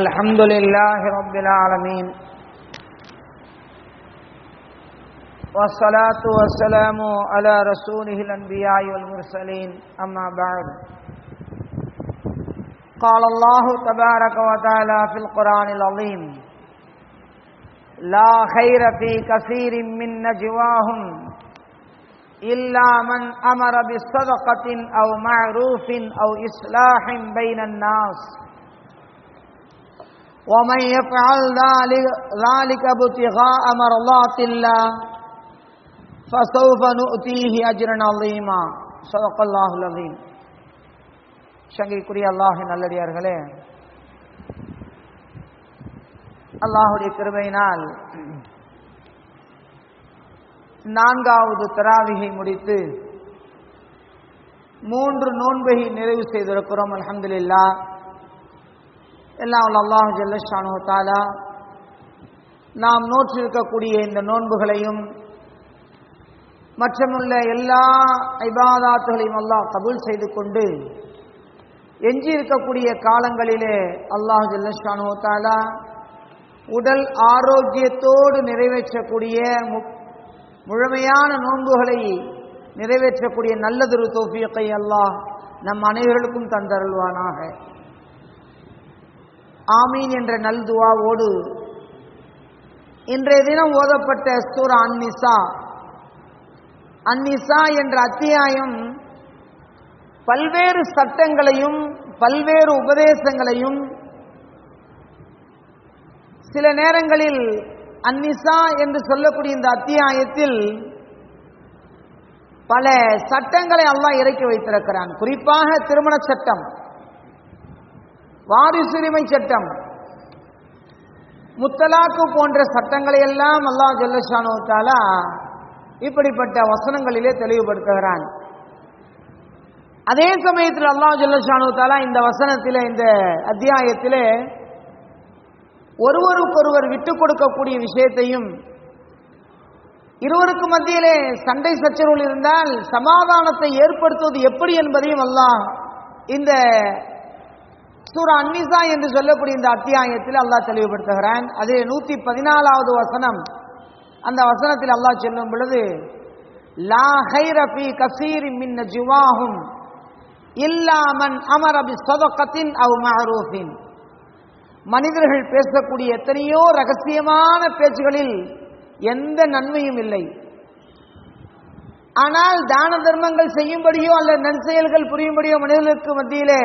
الحمد لله رب العالمين. والصلاة والسلام على رسوله الأنبياء والمرسلين. أما بعد. قال الله تبارك وتعالى في القرآن العظيم لا خير في كثير من نجواهم إلا من أمر بصدقة أو معروف أو إصلاح بين الناس. ومن يفعل ذلك ذلك ابتغاء مرضات الله فسوف نؤتيه أجرا عظيما صدق الله العظيم சங்கைக்குரிய அல்லாஹ் நல்லடியார்களே அல்லாஹுடைய கிருபையினால் நான்காவது தராவிகை முடித்து மூன்று நோன்பை நிறைவு செய்திருக்கிறோம் அலமதுல்லா எல்லாம் அல்லாஹு ஜல்லஷானு தாலா நாம் நோற்றிருக்கக்கூடிய இந்த நோன்புகளையும் மற்றமுள்ள எல்லா ஐபாதாத்துகளையும் அல்லாஹ் கபூல் செய்து கொண்டு எஞ்சி இருக்கக்கூடிய காலங்களிலே அல்லாஹு ஜல்லஷானு தாலா உடல் ஆரோக்கியத்தோடு நிறைவேற்றக்கூடிய முழுமையான நோன்புகளை நிறைவேற்றக்கூடிய நல்லதொரு தோஃபியத்தை அல்லாஹ் நம் அனைவர்களுக்கும் தந்தருள்வானாக. ஆமீன் என்ற நல்துவாவோடு இன்றைய தினம் ஓதப்பட்ட சூர அன்னிசா அன்னிசா என்ற அத்தியாயம் பல்வேறு சட்டங்களையும் பல்வேறு உபதேசங்களையும் சில நேரங்களில் அன்னிசா என்று சொல்லக்கூடிய இந்த அத்தியாயத்தில் பல சட்டங்களை அல்லாஹ் இறக்கி வைத்திருக்கிறான். குறிப்பாக திருமண சட்டம். வாரிசுரிமை சட்டம். முத்தலாக்கு போன்ற சட்டங்களை எல்லாம் அல்லாஹ் ஜல்லஷானோ தாலா இப்படிப்பட்ட வசனங்களிலே தெளிவுபடுத்துகிறான். அதே சமயத்தில் அல்லாஹ் ஜல்லஷானு தாலா இந்த வசனத்தில் இந்த அத்தியாயத்திலே ஒருவருக்கொருவர் விட்டுக் கொடுக்கக்கூடிய விஷயத்தையும் இருவருக்கு மத்தியிலே சண்டை சச்சரவுகள் இருந்தால் சமாதானத்தை ஏற்படுத்துவது எப்படி என்பதையும் அல்லாஹ் இந்த சூரா அன்னிசா என்று சொல்லக்கூடிய இந்த அத்தியாயத்தில் அல்லாஹ் தெளிவுபடுத்துகிறான். அதே நூற்றி பதினாலாவது வசனம். அந்த வசனத்தில் அல்லாஹ் சொல்லும் பொழுது லா ஹைரபி கசீரி மின் ஜுவாஹும் இல்லாமன் அமரபி சதக்கத்தின் அவ் மஹரூஃபின். மனிதர்கள் பேசக்கூடிய எத்தனையோ ரகசியமான பேச்சுகளில் எந்த நன்மையும் இல்லை. ஆனால் தான தர்மங்கள் செய்யும்படியோ அல்ல நன்செயல்கள் புரியும்படியோ மனிதர்களுக்கு மத்தியிலே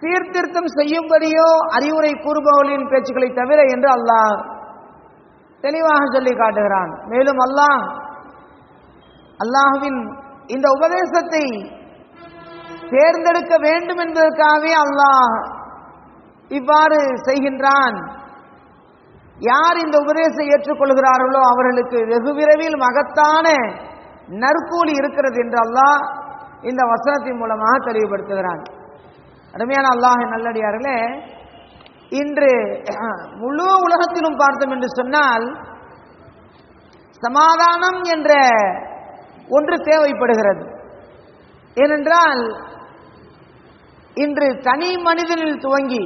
சீர்திருத்தம் செய்யும்படியோ அறிவுரை கூறுபவர்களின் பேச்சுக்களை தவிர என்று அல்லாஹ் தெளிவாக சொல்லி காட்டுகிறான். மேலும் அல்லாஹ் அல்லாஹுவின் இந்த உபதேசத்தை தேர்ந்தெடுக்க வேண்டும் என்பதற்காகவே அல்லாஹ் இவ்வாறு செய்கின்றான். யார் இந்த உபதேசத்தை ஏற்றுக்கொள்கிறார்களோ அவர்களுக்கு வெகு விரைவில் மகத்தான நற்கூலி இருக்கிறது என்று அல்லாஹ் இந்த வசனத்தின் மூலமாக தெளிவுபடுத்துகிறான். அருமையான அல்லாஹ் நல்லடியார்களே இன்று முழு உலகத்திலும் பார்த்தோம் என்று சொன்னால் சமாதானம் என்ற ஒன்று தேவைப்படுகிறது. ஏனென்றால் இன்று தனி மனிதனில் துவங்கி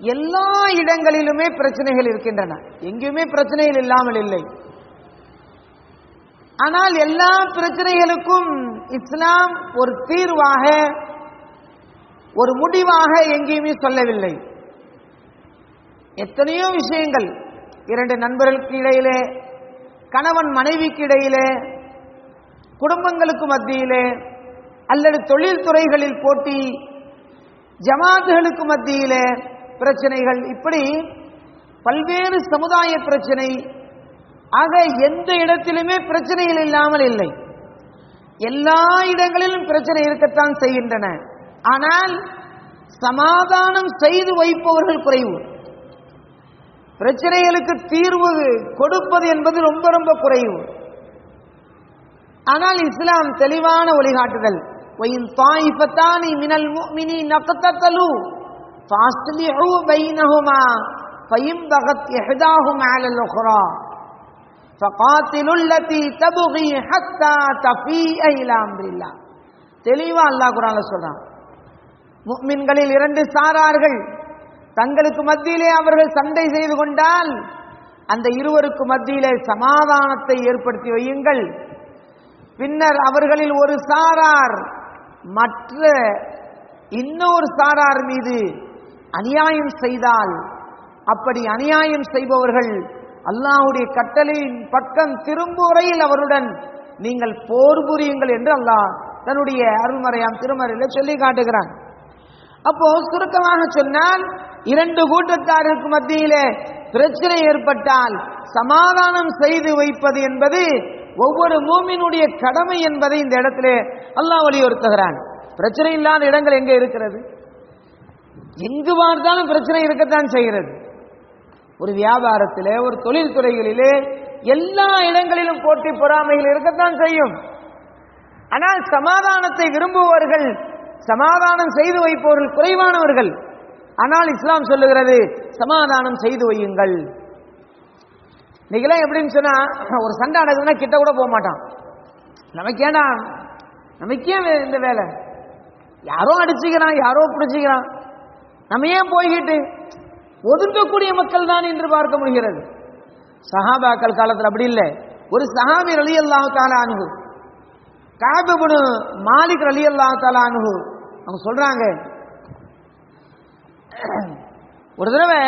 எல்லா இடங்களிலுமே பிரச்சனைகள் இருக்கின்றன. எங்கேயுமே பிரச்சனைகள் இல்லாமல் இல்லை. ஆனால் எல்லா பிரச்சனைகளுக்கும் இஸ்லாம் ஒரு தீர்வாக ஒரு முடிவாக எங்கேயுமே சொல்லவில்லை. எத்தனையோ விஷயங்கள். இரண்டு நண்பர்களுக்கு இடையிலே கணவன் மனைவிக்கு இடையிலே குடும்பங்களுக்கு மத்தியிலே அல்லது தொழில்துறைகளில் போட்டி ஜமாத்துகளுக்கு மத்தியிலே பிரச்சனைகள். இப்படி பல்வேறு சமுதாய பிரச்சனை. ஆக எந்த இடத்திலுமே பிரச்சனைகள் இல்லாமல் இல்லை. எல்லா இடங்களிலும் பிரச்சனை இருக்கத்தான் செய்கின்றன. ஆனால் சமாதானம் செய்து வைப்பவர்கள் குறைவு. பிரச்சனைகளுக்கு தீர்வது கொடுப்பது என்பது ரொம்ப ரொம்ப குறைவு. ஆனால் இஸ்லாம் தெளிவான வழிகாட்டுதல். ஒயின் தாய்பத்தானி மினல் மினி நக்கத்தலு ஃபாஸ்லிஹு பைனஹுமா ஃபைம் பகத் எஹ்தாஹும் ஆலல் உஹ்ரா ஃபகாத்திலுல் லதி தபுகி ஹத்தா தஃபீ இலா அம்ரில்லா தெளிவா அல்லாஹ் குர்ஆன்ல சொல்றான். முக்மின்களில் இரண்டு சாரார்கள். தங்களுக்கு மத்தியிலே அவர்கள் சண்டை செய்து கொண்டால் அந்த இருவருக்கு மத்தியிலே சமாதானத்தை ஏற்படுத்தி வையுங்கள். பின்னர் அவர்களில் ஒரு சாரார் மற்ற இன்னொரு சாரார் மீது அநியாயம் செய்தால் அப்படி அநியாயம் செய்பவர்கள் அல்லாஹ்வுடைய கட்டளையின் பக்கம் திரும்பும் வரையில் அவருடன் நீங்கள் போர் புரியுங்கள் என்று அல்லாஹ் தன்னுடைய அருள்மறையாம் திருமறையில் சொல்லி காட்டுகிறான். அப்போ சுருக்கமாக சொன்னால் இரண்டு கூட்டத்தாருக்கு மத்தியிலே பிரச்சனை ஏற்பட்டால் சமாதானம் செய்து வைப்பது என்பது ஒவ்வொரு மூமினுடைய கடமை என்பதை இந்த இடத்திலே அல்லாஹ் வலியுறுத்துகிறான். பிரச்சனை இல்லாத இடங்கள் எங்க இருக்கிறது? எங்கு பார்த்தாலும் பிரச்சனை இருக்கத்தான் செய்கிறது. ஒரு வியாபாரத்திலே ஒரு தொழில்துறைகளிலே எல்லா இடங்களிலும் போட்டி பொறாமைகள் இருக்கத்தான் செய்யும். ஆனால் சமாதானத்தை விரும்புபவர்கள் சமாதானம் செய்து வைப்பவர்கள் குறைவானவர்கள். ஆனால் இஸ்லாம் சொல்லுகிறது சமாதானம் செய்து வையுங்கள். இன்னைக்கெல்லாம் எப்படின்னு சொன்னா ஒரு சண்டை நடக்குதுன்னா கிட்ட கூட போக மாட்டான். நமக்கு ஏன்னா நமக்கு ஏன் வே- இந்த வேலை? யாரோ அடிச்சுக்கிறான் யாரோ பிடிச்சிக்கிறான். நம்ம ஏன் போய்கிட்டு? ஒதுங்கக்கூடிய மக்கள் தான் என்று பார்க்க முடிகிறது. சஹாபாக்கள் காலத்தில் அப்படி இல்லை. ஒரு சஹாபி ரலி அல்லாஹ் தாலா அனுகு காபுபுனு மாலிக் அலி அல்லா தாலா அவங்க சொல்றாங்க ஒரு தடவை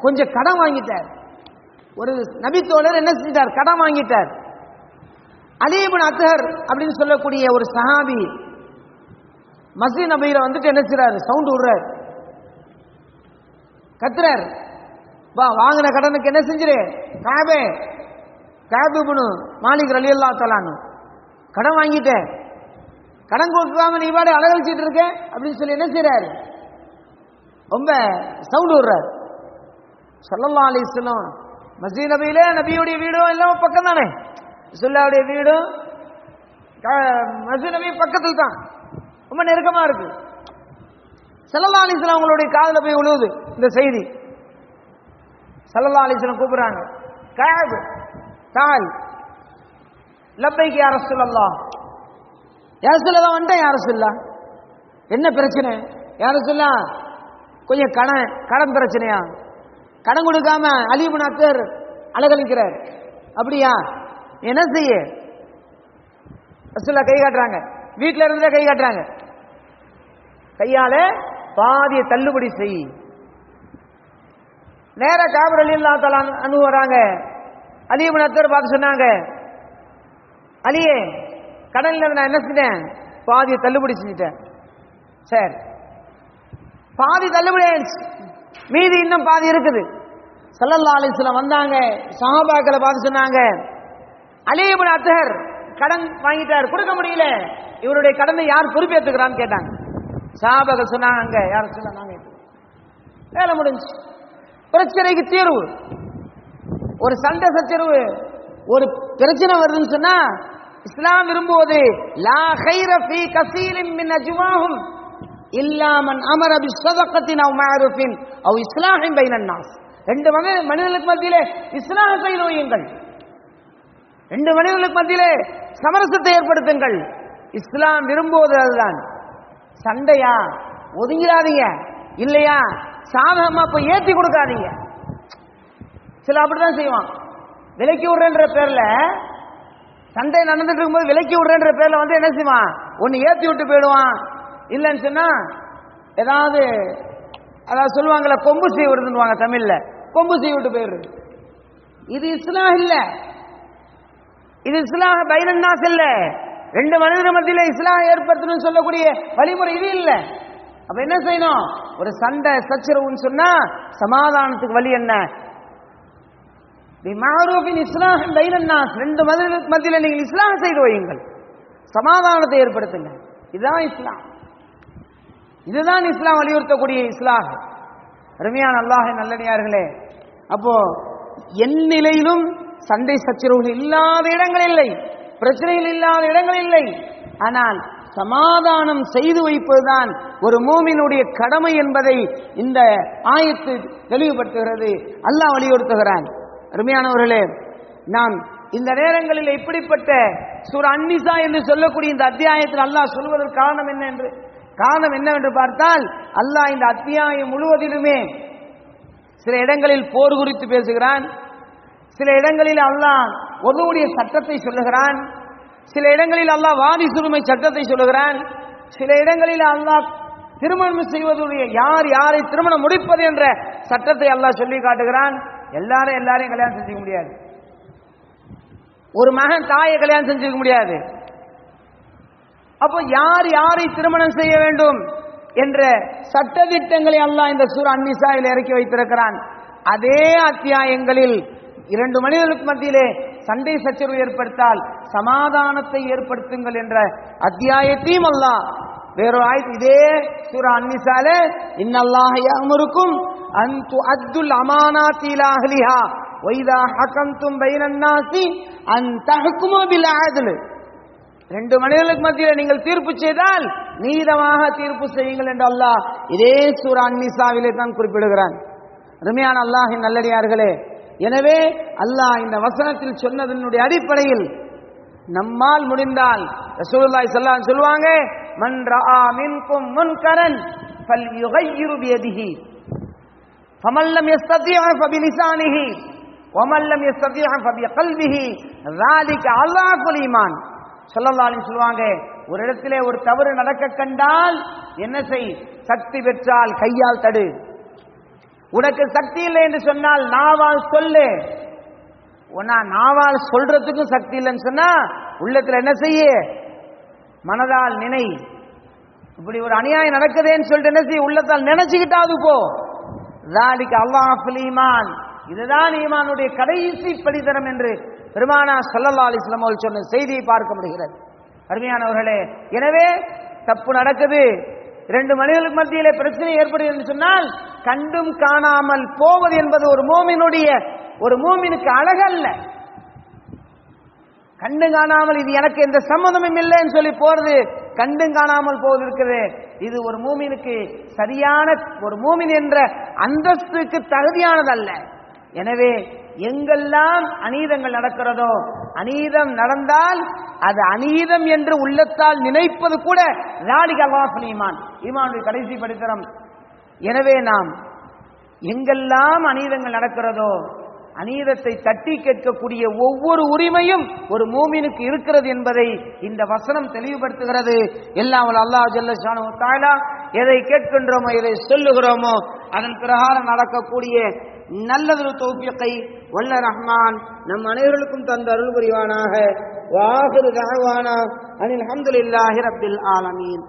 கொஞ்சம் கடன் வாங்கிட்டார். ஒரு நபித்தோழர் என்ன செஞ்சிட்டார்? கடன் வாங்கிட்டார். அலிபின் அத்தஹர் அப்படின்னு சொல்லக்கூடிய ஒரு சஹாபி மஸ்ஜித் நபீர வந்துட்டு என்ன செய்றாரு? சவுண்ட் விடுறாரு. கத்துறார். வா வாங்கின கடனுக்கு என்ன செஞ்சிரு? காபே. காபுபுனு மாலிக் அலி அல்லா தலான்னு கடன் வாங்கிட்டேன். கடன் கொடுக்காம நீ பாடு அலகழிச்சிட்டு இருக்க? அப்படின்னு சொல்லி என்ன செய்றாரு? ரொம்ப சவுண்ட் விடுறாரு. சல்லல்லா அலிஸ்லாம் மசீ நபியில நபியுடைய வீடும் எல்லாம் பக்கம் தானே சுல்லாவுடைய வீடும் க- நபி பக்கத்தில் தான். ரொம்ப நெருக்கமா இருக்கு. சல்லல்லா அலிஸ்லாம் அவங்களுடைய காதில் போய் விழுவுது இந்த செய்தி. சல்லல்லா அலிஸ்லாம் கூப்பிடுறாங்க. காது தாய் லப்பைக்கு யார சொல்லல்லா யார சொல்லதான் வந்துட்டேன் யார சொல்ல என்ன பிரச்சனை? யார சொல்ல கொஞ்சம் கடன் கடன் பிரச்சனையா? கடன் கொடுக்காம அலிபுன் அத்தர் அழகழிக்கிறார். அப்படியா? என்ன செய்ய? ரசூல்லா கை காட்டுறாங்க. வீட்டில் இருந்தே கை காட்டுறாங்க. கையால பாதியை தள்ளுபடி செய். நேர காபர் அலி அல்லா தலா அனு பார்த்து சொன்னாங்க அலியே கடன்ல நான் என்ன செஞ்சேன்? பாதியை தள்ளுபடி செஞ்சுட்டேன். சரி. பாதி தள்ளுபடி ஆயிடுச்சு. மீதி இன்னும் பாதி இருக்குது. சல்லல்லா அலிஸ்லாம் வந்தாங்க. சஹாபாக்களை பார்த்து சொன்னாங்க அலிபுன் அத்தகர் கடன் வாங்கிட்டார் கொடுக்க முடியல. இவருடைய கடனை யார் பொறுப்பேற்றுக்கிறான்னு கேட்டாங்க. சஹாபாக்கள் சொன்னாங்க அங்க யார் சொன்னாங்க நாங்க வேலை முடிஞ்சு பிரச்சனைக்கு தீர்வு. ஒரு சண்டை சச்சரவு ஒரு பிரச்சனை வருதுன்னு சொன்னா இஸ்லாம் விரும்புவது லா ஹைர ஃபீ கசீலின் மின் அஜ்வாஹும் இல்லாமன் அமர பி சதக்கத்தின் அவ் மாருஃபின் அவ் இஸ்லாஹின் பைனன் நாஸ். ரெண்டு மனித மனிதர்களுக்கு மத்தியிலே இஸ்லாஹ் செய்து வையுங்கள் ரெண்டு மனிதர்களுக்கு மத்தியிலே சமரசத்தை ஏற்படுத்துங்கள். இஸ்லாம் விரும்புவது அதுதான். சண்டையா? ஒதுங்கிடாதீங்க. இல்லையா? சாதகமா போய் ஏற்றி கொடுக்காதீங்க. சில அப்படிதான் செய்வான். விலைக்கு விடுறேன்ற பேர்ல சண்டை நடந்துட்டு இருக்கும்போது விலைக்கு விடுறேன்ற பேர்ல வந்து என்ன செய்வான்? ஒன்னு ஏத்தி விட்டு போயிடுவான். இல்லைன்னு சொன்னா ஏதாவது அதாவது சொல்லுவாங்கல்ல கொம்பு செய்ய விடுதுன்னுவாங்க தமிழ்ல. கொம்பு செய்ய விட்டு போயிடுறது. இது இஸ்லாம் இல்ல. இது இஸ்லாம் பைனன்னாஸ் இல்ல. ரெண்டு மனிதர் மத்தியில இஸ்லாம் ஏற்படுத்தணும்னு சொல்லக்கூடிய வழிமுறை இது இல்ல. அப்ப என்ன செய்யணும்? ஒரு சண்டை சச்சரவுன்னு சொன்னா சமாதானத்துக்கு வழி என்ன? பிமாரூபின் இஸ்லாம் பைனன்னாஸ். ரெண்டு மனிதர்களுக்கு மத்தியில நீங்கள் இஸ்லாம் செய்து வையுங்கள். சமாதானத்தை ஏற்படுத்துங்க. இதுதான் இஸ்லாம். இதுதான் இஸ்லாம் வலியுறுத்தக்கூடிய இஸ்லாம் அருமையான அல்லாஹ் நல்லடியார்களே அப்போ என் நிலையிலும் சண்டை சச்சரவுகள் இல்லாத இடங்கள் இல்லை. பிரச்சனைகள் இல்லாத இடங்கள் இல்லை. ஆனால் சமாதானம் செய்து வைப்பதுதான் ஒரு மூமினுடைய கடமை என்பதை இந்த ஆயத்து தெளிவுபடுத்துகிறது. அல்லாஹ் வலியுறுத்துகிறான். அருமையானவர்களே நாம் இந்த நேரங்களில் இப்படிப்பட்ட சூர் அன்னிசா என்று சொல்லக்கூடிய இந்த அத்தியாயத்தில் அல்லாஹ் சொல்வதற்கு காரணம் என்ன என்று காரணம் என்னவென்று பார்த்தால் அல்லாஹ் இந்த அத்தியாயம் முழுவதிலுமே சில இடங்களில் போர் குறித்து பேசுகிறான் சில இடங்களில் அல்லாஹ் ஒருவருடைய சட்டத்தை சொல்லுகிறான் சில இடங்களில் அல்லாஹ் வாதி சுருமை சட்டத்தை சொல்லுகிறான் சில இடங்களில் அல்லாஹ் திருமணம் செய்வதுடைய யார் யாரை திருமணம் முடிப்பது என்ற சட்டத்தை அல்லாஹ் சொல்லி காட்டுகிறான். எல்லாரும் எல்லாரையும் கல்யாணம் செஞ்சுக்க முடியாது. ஒரு மகன் தாயை கல்யாணம் செஞ்சுக்க முடியாது. அப்போ யார் யாரை திருமணம் செய்ய வேண்டும் என்ற சட்டதிட்டங்களை அல்லாஹ் இந்த சூர் அன்னிசாவில் இறக்கி வைத்திருக்கிறான். அதே அத்தியாயங்களில் இரண்டு மனிதர்களுக்கு மத்தியிலே சண்டை சச்சரவு ஏற்படுத்தால் சமாதானத்தை ஏற்படுத்துங்கள் என்ற அத்தியாயத்தையும் அல்லாஹ் வேறொரு ஆயத்து இதே சூரா அன்னிசால இன்னல்லாஹ யாமுருக்கும் அன் துஅத்துல் அமானாத்தி இலா அஹ்லிஹா வைதா ஹகம்தும் பைனன்னாசி அன் தஹ்குமு பில் அத்ல் ரெண்டு மனிதர்களுக்கு மத்தியில் நீங்கள் தீர்ப்பு செய்தால் நீதமாக தீர்ப்பு செய்யுங்கள் என்று அல்லாஹ் இதே சூரா அன்னிசாவிலே தான் குறிப்பிடுகிறான். அருமையான அல்லாஹின் நல்லடியார்களே எனவே அல்லாஹ் இந்த வசனத்தில் சொன்னதனுடைய அடிப்படையில் நம்மால் முடிந்தால் ரசூலுல்லாஹி ஸல்லல்லாஹு அலைஹி சொல்லுவாங்க மன் ரஆ மின்கும் முன்கரன் ஃபல்யுகையிரு பியதிஹி فمن لم يستطيع فبلسانه ومن لم يستطيع فبقلبه ذلك அல்லாஹ் ஈமான் ஸல்லல்லாஹு அலைஹி சொல்லுவாங்க ஒரு இடத்திலே ஒரு தவறு நடக்க கண்டால் என்ன செய் சக்தி பெற்றால் கையால் தடு உனக்கு சக்தி இல்லை என்று சொன்னால் நாவால் சொல்லு உன்னா நாவால் சொல்றதுக்கும் சக்தி இல்லைன்னு சொன்னா உள்ளத்துல என்ன செய்ய மனதால் நினை. இப்படி ஒரு அநியாயம் நடக்குதேன்னு சொல்லிட்டு என்ன செய்ய உள்ளத்தால் நினைச்சுக்கிட்டாது போ. ذلك அல்லாஹ் ஈமான். இதுதான் ஈமானுடைய கடைசி படித்தரம் என்று பெருமானா சல்லல்லா அலிஸ்லாம் அவர்கள் சொன்ன செய்தியை பார்க்க முடிகிறது. அருமையானவர்களே எனவே தப்பு நடக்குது. இரண்டு மனிதர்களுக்கு மத்தியிலே பிரச்சனை ஏற்படுகிறது என்று சொன்னால் கண்டும் காணாமல் போவது என்பது ஒரு மோமினுடைய ஒரு மூமினுக்கு அழகல்ல. கண்டு காணாமல் இது எனக்கு எந்த சம்மதமும் இல்லைன்னு சொல்லி போறது கண்டும் காணாமல் போவது இது ஒரு மூமினுக்கு சரியான ஒரு மூமின் என்ற அந்தஸ்துக்கு தகுதியானதல்ல. எனவே எங்கெல்லாம் அநீதங்கள் நடக்கிறதோ அநீதம் நடந்தால் அது அநீதம் என்று உள்ளத்தால் நினைப்பது கூட நாளிக அல்லாஹ் ஈமான். ஈமானுடைய கடைசி படித்தரம். எனவே நாம் எங்கெல்லாம் அநீதங்கள் நடக்கிறதோ அநீதத்தை தட்டி கேட்கக்கூடிய ஒவ்வொரு உரிமையும் ஒரு மூமினுக்கு இருக்கிறது என்பதை இந்த வசனம் தெளிவுபடுத்துகிறது. எல்லாம் அல்லாஹ் ஜல்லஷானு தாலா எதை கேட்கின்றோமோ எதை சொல்லுகிறோமோ அதன் பிரகாரம் நடக்கக்கூடிய நல்லதொரு தௌபியத்தை வல்ல ரஹ்மான் நம் அனைவர்களுக்கும் தந்த அருள் புரிவானாக வாஹிரு தஅவானா அனில் அல்ஹம்துலில்லாஹி ரப்பில் ஆலமீன்.